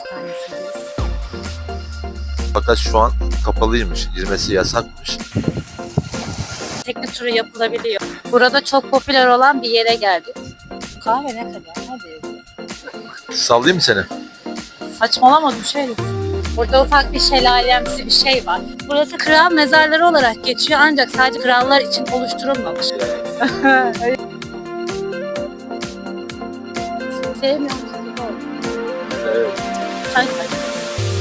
Hastanesi'ndeyiz. Fakat şu an kapalıymış. Girmesi yasakmış. Tekne turu yapılabiliyor. Burada çok popüler olan bir yere geldik. Kahve ne kadar? Hadi. Sallayayım mı seni? Saçmalama düşeriz. Burada ufak bir şelalemsi bir şey var. Burası kral mezarları olarak geçiyor ancak sadece krallar için oluşturulmamış. Sevmiyor musun? Evet. Çay kaç?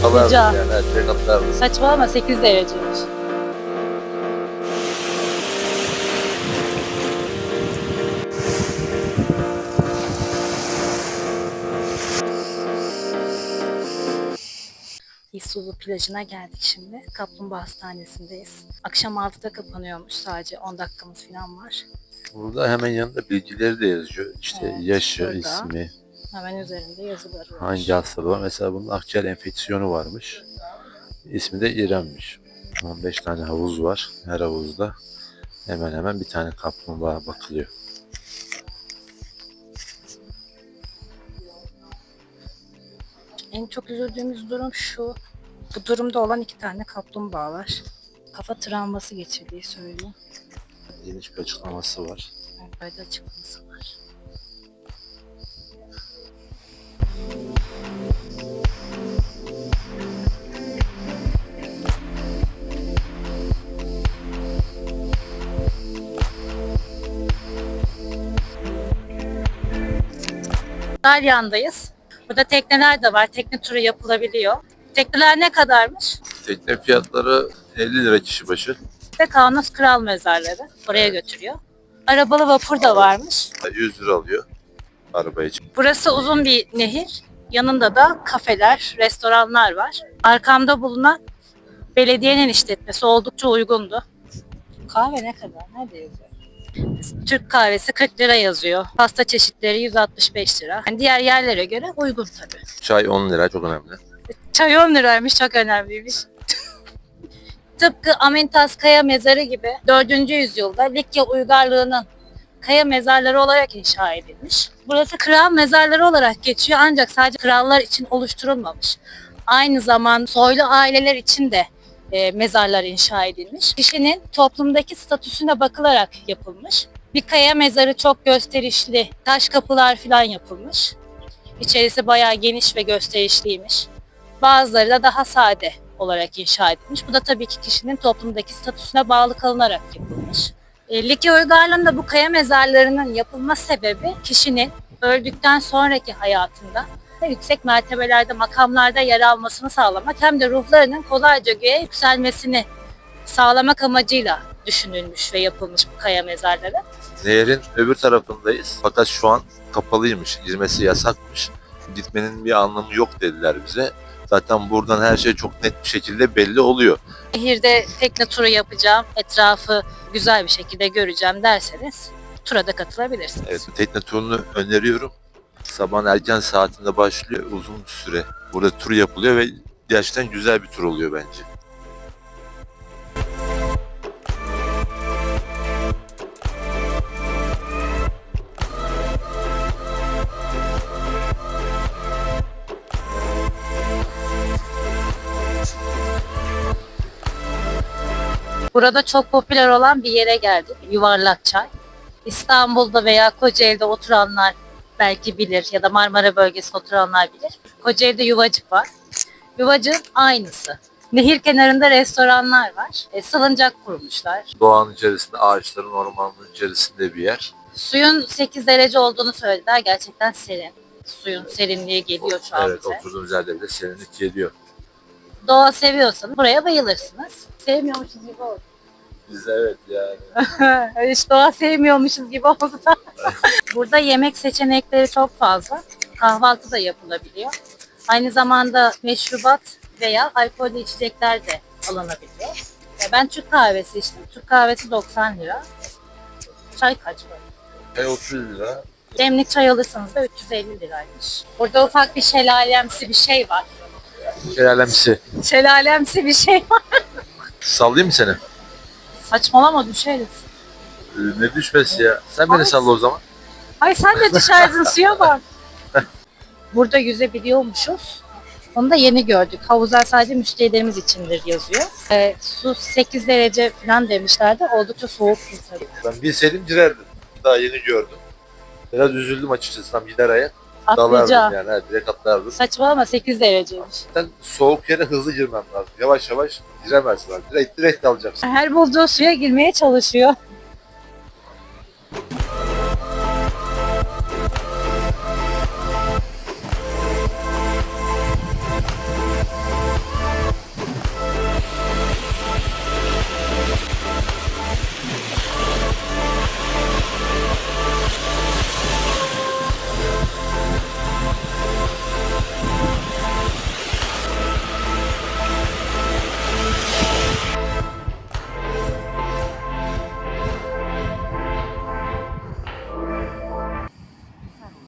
Kalardım Rica. yani. Evet, direkt atlardım. Saçmalama 8 dereceymiş. İsuzu plajına geldik şimdi. Kaplumbağa Hastanesi'ndeyiz. Akşam 6'da kapanıyormuş sadece 10 dakikamız falan var. Burada hemen yanında bilgileri de yazıyor. İşte Evet, yaşı, şurada. ismi, Hemen üzerinde yazıları var. hangi hastalığı var. Mesela bunun akciğer enfeksiyonu varmış. İsmi de İrem'miş. 15 tane havuz var. Her havuzda hemen hemen bir tane kaplumbağa bakılıyor. En çok üzüldüğümüz durum şu. Bu durumda olan iki tane kaplumbağa var. Kafa travması geçirdiği söylüyor. İlginç bir açıklaması var. Böyle açıklaması Dalyan'dayız. Burada tekneler de var. Tekne turu yapılabiliyor. Tekneler ne kadarmış? Tekne fiyatları 50 lira kişi başı. Ve Kaunas Kral Mezarları. Oraya götürüyor. Arabalı vapur da varmış. 100 lira alıyor araba için. Burası uzun bir nehir. Yanında da kafeler, restoranlar var. Arkamda bulunan belediyenin işletmesi oldukça uygundu. Kahve ne kadar? Nerede yazıyor? Türk kahvesi 40 lira yazıyor. Pasta çeşitleri 165 lira. Yani diğer yerlere göre uygun tabii. Çay 10 lira çok önemli. Çay 10 liraymış çok önemliymiş. Tıpkı Amintas Kaya Mezarı gibi 4. yüzyılda Likya uygarlığının kaya mezarları olarak inşa edilmiş. Burası kral mezarları olarak geçiyor ancak sadece krallar için oluşturulmamış. Aynı zaman soylu aileler için de e, mezarlar inşa edilmiş. Kişinin toplumdaki statüsüne bakılarak yapılmış. Bir kaya mezarı çok gösterişli, taş kapılar falan yapılmış. İçerisi bayağı geniş ve gösterişliymiş. Bazıları da daha sade olarak inşa edilmiş. Bu da tabii ki kişinin toplumdaki statüsüne bağlı kalınarak yapılmış. E, Likya uygarlığında bu kaya mezarlarının yapılma sebebi kişinin öldükten sonraki hayatında yüksek mertebelerde, makamlarda yer almasını sağlamak hem de ruhlarının kolayca göğe yükselmesini sağlamak amacıyla düşünülmüş ve yapılmış bu kaya mezarları. Nehrin öbür tarafındayız. Fakat şu an kapalıymış. Girmesi yasakmış. Gitmenin bir anlamı yok dediler bize. Zaten buradan her şey çok net bir şekilde belli oluyor. Nehirde tekne turu yapacağım, etrafı güzel bir şekilde göreceğim derseniz tura da katılabilirsiniz. Evet, tekne turunu öneriyorum. Sabahın erken saatinde başlıyor. Uzun bir süre burada tur yapılıyor ve gerçekten güzel bir tur oluyor bence. Burada çok popüler olan bir yere geldik. Yuvarlak Çay. İstanbul'da veya Kocaeli'de oturanlar belki bilir ya da Marmara bölgesinde oturanlar bilir. Kocaeli'de Yuvacık var. Yuvacık'ın aynısı. Nehir kenarında restoranlar var. E, salıncak kurmuşlar. Doğanın içerisinde, ağaçların, ormanlığın içerisinde bir yer. Suyun 8 derece olduğunu söylediler. Gerçekten serin. Suyun serinliği geliyor şu an Evet, bize. oturduğumuz yerde bile serinlik geliyor. Doğa seviyorsanız buraya bayılırsınız. Sevmiyormuşuz gibi oldu. Biz evet yani. Hiç doğa sevmiyormuşuz gibi oldu da. Burada yemek seçenekleri çok fazla. Kahvaltı da yapılabiliyor. Aynı zamanda meşrubat veya alkollü içecekler de alınabiliyor. Ben Türk kahvesi içtim. Türk kahvesi 90 lira. Çay kaç para? Çay 30 lira. Demlik çay alırsanız da 350 liraymış. Burada ufak bir şelalemsi bir şey var. Şelalemsi. Şelalemsi bir şey var. Sallayayım mı seni? Saçmalama düşeriz. Ee, Ne düşmesi ya? Sen beni Ay. salla o zaman. Ay sen de düşerdin suya bak. Burada yüzebiliyormuşuz. Onu da yeni gördük. Havuzlar sadece müşterilerimiz içindir yazıyor. Ee, su 8 derece falan demişlerdi. Oldukça soğuk tabii. Ben bilseydim girerdim. Daha yeni gördüm. Biraz üzüldüm açıkçası. Tam gider ayak. Dalardım Atlayacağım. yani. Evet, direkt atlardım. Saçmalama 8 dereceymiş. Sen soğuk yere hızlı girmem lazım. Yavaş yavaş giremezsin. Direkt, direkt alacaksın. Her bulduğu suya girmeye çalışıyor.